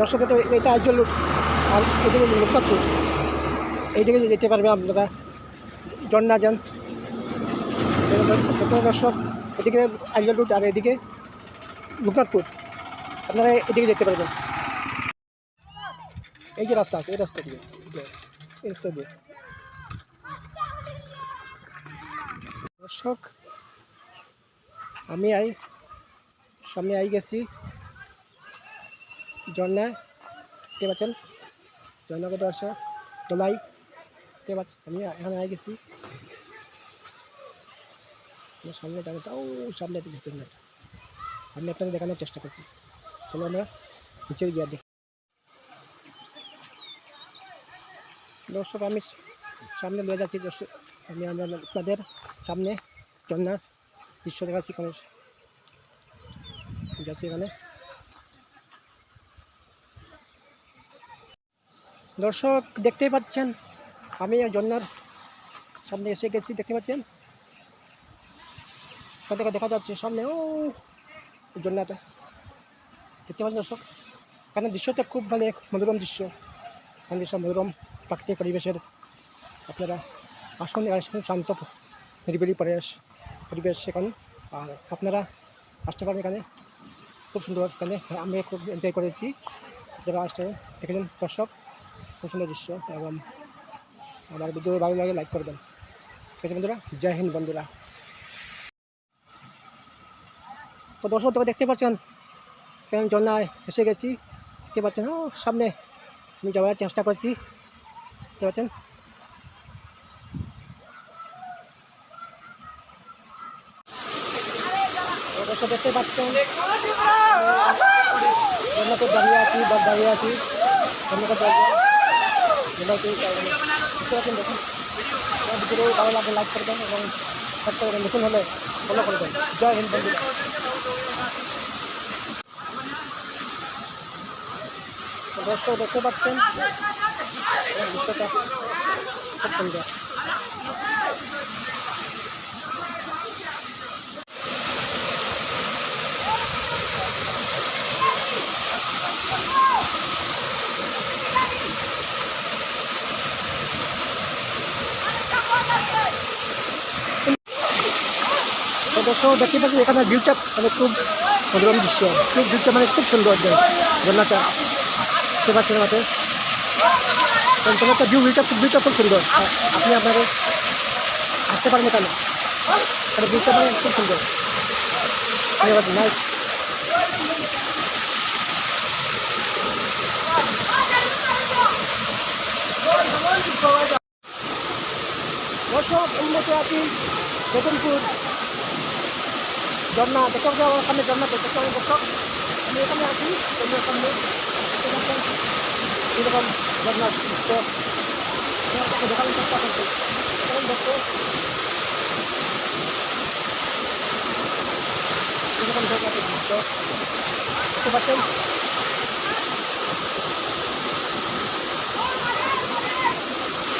দর্শকে তো এটা আইজল আর এদিকে লোকনাথপুর এইদিকে যেতে পারবে আপনারা জন্না যান যত দর্শক, এদিকে আইজল রুট আর এদিকে লোকনাথপুর আপনারা এদিকে যেতে পারবেন। এই যে রাস্তা আছে, এই রাস্তা দিয়ে, এই রাস্তা দিয়ে। দর্শক, আমি আই, সামনে আই গেছি। ঝর্ণা দেখতে পাচ্ছেন ঝর্ণা কত আসা? তোলাই দেখতে পাচ্ছেন আমি এখানে আই গেছি। আমার সামনে জায়গাটা ও, সামনে ঝর্ণাটা আমি আপনাকে দেখানোর চেষ্টা করছি। চলো আমরা নিচে গিয়ে দেখি। দর্শক, আমি সামনে নিয়ে যাচ্ছি। দর্শক, আমি আমরা আপনাদের সামনে ঝর্ণা দৃশ্য দেখাচ্ছি এখানে যাচ্ছি এখানে। দর্শক দেখতেই পাচ্ছেন, আমি ঝর্ণার সামনে এসে গেছি, দেখতে পাচ্ছেন? থেকে দেখা যাচ্ছে সামনে, ও ঝর্ণাটা দেখতে পাচ্ছেন দর্শক? এখানে দৃশ্যটা খুব মানে মনোরম দৃশ্য। এখানে দৃশ্য মনোরম প্রাকৃতিক পরিবেশের আপনারা আসুন আসুন শান্ত, নিরিবিলি পরিবেশ পরিবেশ সেখানে আর আপনারা আসতে পারেন এখানে। খুব সুন্দর এখানে আমি খুব এনজয় করেছি। যারা আসতে দেখেছেন, দর্শক। খুব সুন্দর দৃশ্য এবং আমার ভিডিও ভালো লাগে লাইক করবেন। ঠিক আছে বন্ধুরা? জয় হিন্দ বন্ধুরা। তো দর্শক তোকে দেখতে পাচ্ছেন, কেমন জন্নায় এসে গেছি। দেখতে পাচ্ছেন ও সামনে আমি যাওয়ার চেষ্টা করছি। দেখতে পাচ্ছেন? দেখতে পাচ্ছেন দাঁড়িয়ে আছি দাঁড়িয়ে আছি। জন্নাতে দেখতে দেখুন ভিডিও ভালো লাগে লাইক করবেন এবং সাবস্ক্রাইব করে নতুন হলে ফলো করবেন জয় হিন্দ বন্ধুরা দর্শক দেখতে পাচ্ছেন খুব সুন্দর দর্শক, দেখতে পাচ্ছি এখানে ভিউটা মানে খুব মনোরম দৃশ্য। খুব ভিউটা মানে খুব সুন্দর ঝর্ণাটা দেখতে পাচ্ছেন আমাদের তোমার তো ভিউ ভিউটা খুব ভিউটা খুব সুন্দর। আপনি আপনাদের আসতে পারেন এখানে। এখানে ভিউটা মানে খুব সুন্দর। ধন্যবাদ নাইস দর্শক উন্নতি আছি বেতনপুর ঝর্ণা দেখতে পাচ্ছি আমার সামনে ঝর্ণা দেখতে পাচ্ছি দর্শক আমি এখানে আছি ঝর্ণার সামনে দেখতে পাচ্ছেন এরকম ঝর্ণার দৃশ্য আমি আপনাকে দেখানোর চেষ্টা করছি দেখুন দর্শক এরকম ঝর্ণার দৃশ্য দেখতে পাচ্ছেন